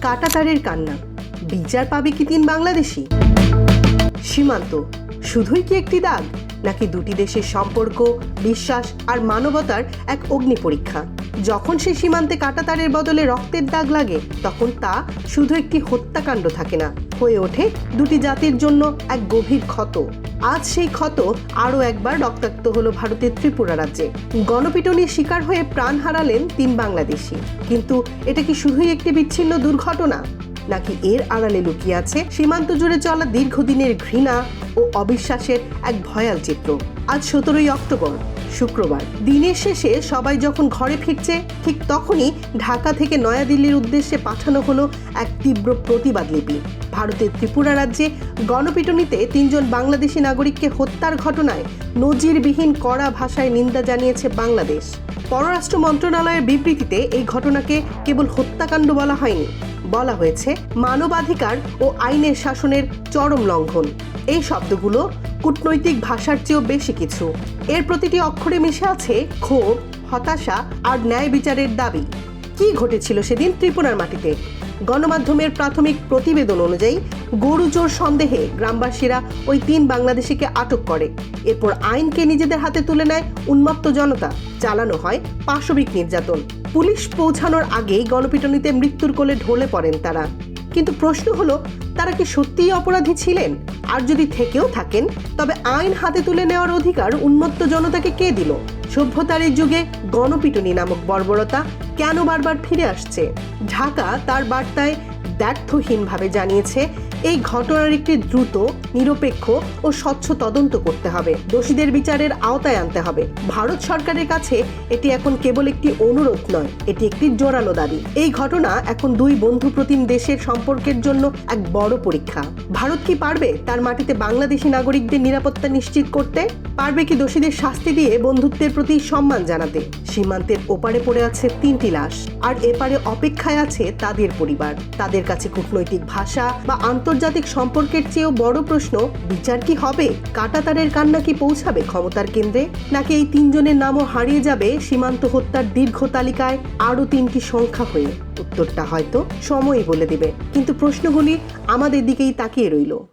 কাটাতারের কান্না। বিচার পাবে কি তিন বাংলাদেশি? সীমান্ত। শুধুই কি একটি দাগ? নাকি দুটি দেশের সম্পর্ক, বিশ্বাস আর মানবতার এক অগ্নি পরীক্ষা? যখন সে সীমান্তে কাটাতারের বদলে রক্তের দাগ লাগে, তখন তা শুধু একটি হত্যাকাণ্ড থাকে না, হয়ে ওঠে দুটি জাতির জন্য এক গভীর ক্ষত। আজ সেই ক্ষত আরও একবার রক্তাক্ত হলো ভারতের ত্রিপুরা রাজ্যে। গণপিটনির শিকার হয়ে প্রাণ হারালেন তিন বাংলাদেশি। কিন্তু এটা কি শুধুই একটি বিচ্ছিন্ন দুর্ঘটনা? নাকি এর আড়ালে লুকিয়ে আছে সীমান্ত জুড়ে চলা দীর্ঘদিনের ঘৃণা ও অবিশ্বাসের এক ভয়াল চিত্র। আজ সতেরোই অক্টোবর, শুক্রবার। দিনের শেষে সবাই যখন ঘরে ফিরছে, ঠিক তখনই ঢাকা থেকে নয়াদিল্লির উদ্দেশ্যে পাঠানো হলো এক তীব্র প্রতিবাদ লিপি। ভারতের ত্রিপুরা রাজ্যে গণপিটুনিতে তিনজন বাংলাদেশি নাগরিককে হত্যার ঘটনায় নজিরবিহীন কড়া ভাষায় নিন্দা জানিয়েছে বাংলাদেশ। পররাষ্ট্র মন্ত্রণালয়ের বিবৃতিতে এই ঘটনাকে কেবল হত্যাকাণ্ড বলা হয়নি বলা হয়েছে, মানবাধিকার ও আইনের শাসনের চরম লঙ্ঘন। এই শব্দগুলো কূটনৈতিক ভাষার চেয়েও বেশি কিছু। এর প্রতিটি অক্ষরে মিশে আছে ক্ষোভ, হতাশা আর ন্যায় বিচারের দাবি। কি ঘটেছিল সেদিন ত্রিপুরার মাটিতে? গণমাধ্যমের প্রাথমিক প্রতিবেদন অনুযায়ী, গরু চোর সন্দেহে গ্রামবাসীরা ওই তিন বাংলাদেশিকে আটক করে। এরপর আইনকে নিজেদের হাতে তুলে নেয় উন্মত্ত জনতা। চালানো হয় পাশবিক নির্যাতন। পুলিশ পৌঁছানোর আগেই গণপিটুনিতে মৃত্যুর কোলে ঢলে পড়েন তারা। কিন্তু প্রশ্ন হলো, তারা কি সত্যিই অপরাধী ছিলেন? আর যদি থেকেও থাকেন, তবে আইন হাতে তুলে নেওয়ার অধিকার উন্মত্ত জনতাকে কে দিল? সভ্যতার এই যুগে গণপিটুনি নামক বর্বরতা কেন বারবার ফিরে আসছে? ঢাকা তার বার্তায় দ্ব্যর্থহীনভাবে জানিয়েছে এই ঘটনার একটি দ্রুত, নিরপেক্ষ ও স্বচ্ছ তদন্ত করতে হবে। দোষীদের বিচারের আওতায় আনতে হবে। ভারত সরকারের কাছে এটি এখন কেবল একটি অনুরোধ নয়, এটি একটি জোরালো দাবি। এই ঘটনা এখন দুই বন্ধু প্রতিম দেশের সম্পর্কের জন্য এক বড় পরীক্ষা। ভারত কি পারবে তার মাটিতে বাংলাদেশি নাগরিকদের নিরাপত্তা নিশ্চিত করতে? পারবে কি দোষীদের শাস্তি দিয়ে বন্ধুত্বের প্রতি সম্মান জানাতে? সীমান্তের ওপারে পড়ে আছে তিনটি লাশ। আর এপারে অপেক্ষায় আছে তাদের পরিবার। তাদের কাছে কূটনৈতিক ভাষা বা আন্তর্জাতিক সম্পর্কের চেয়েও বড় প্রশ্ন, বিচার কি হবে? কাটাতারের কান্না কি পৌঁছাবে ক্ষমতার কেন্দ্রে? নাকি এই তিনজনের নামও হারিয়ে যাবে সীমান্ত হত্যার দীর্ঘ তালিকায়? আরও তিনটি সংখ্যা হয়ে উত্তরটা হয়তো সময়ই বলে দেবে। কিন্তু প্রশ্নগুলি আমাদের দিকেই তাকিয়ে রইল।